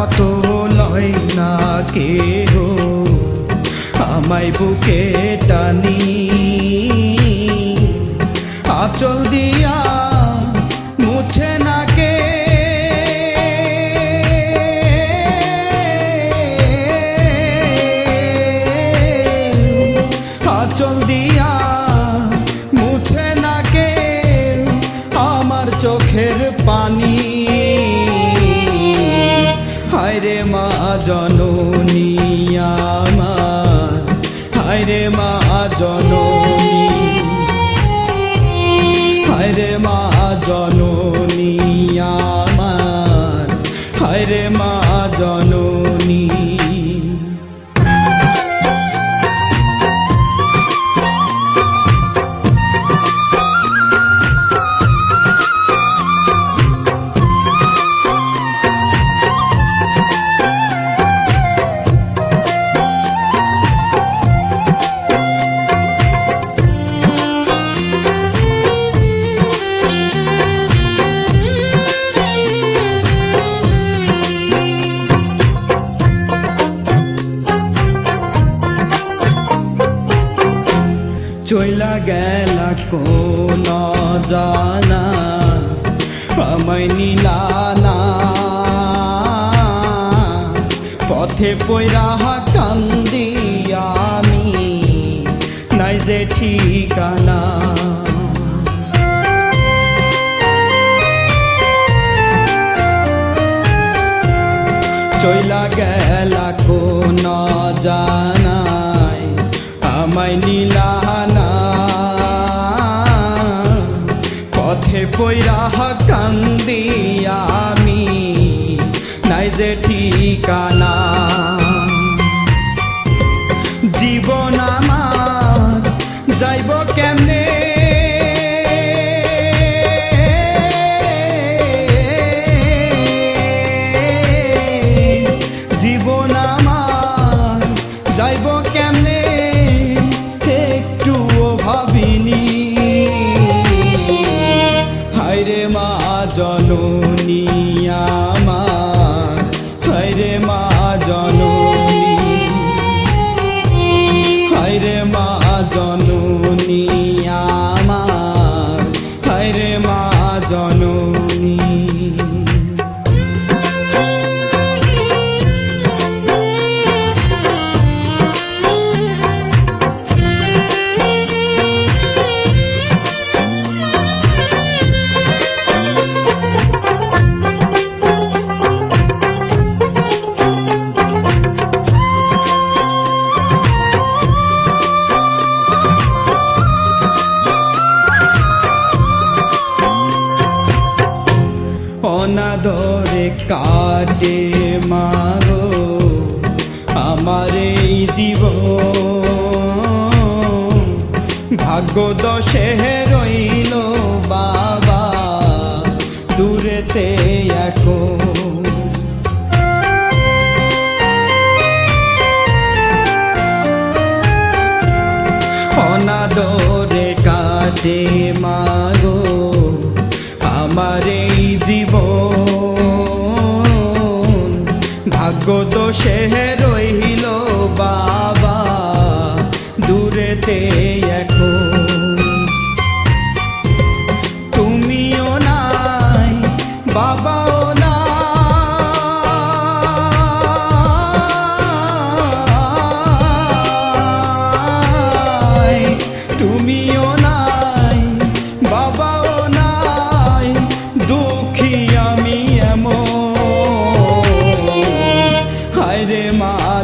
মতো লয় না কেহ। আমায় বুকে টানি। আচল দিয়া মুছে না কে। আচল দিয়া মুছে না কে। আমার চোখের পানি। হায়রে মা জননী আমার। হায়রে মা জননী। হায়রে মা জননী। গেলা কোন জানা, আমায় নিলানা পথে পয়রা কান্দি আমি, নাই যে ঠিকানা। চইলা গেলা কোন নাই অনাদরে কাটে মাগো আমার এই জীব ভাগ্য দশে রইল বাবা, দূরেতে এখন। অনাদরে কাটে মাগো, আমার এই জীবন। ভাগ্য সে রইল বাবা। দূরেতে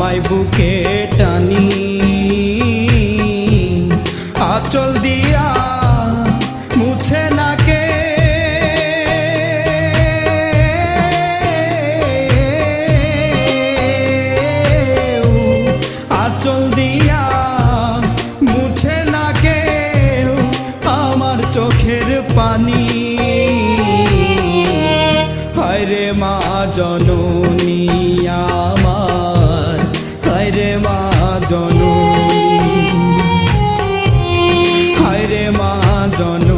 আমায় বুকে টানি। আচল দিয়া মা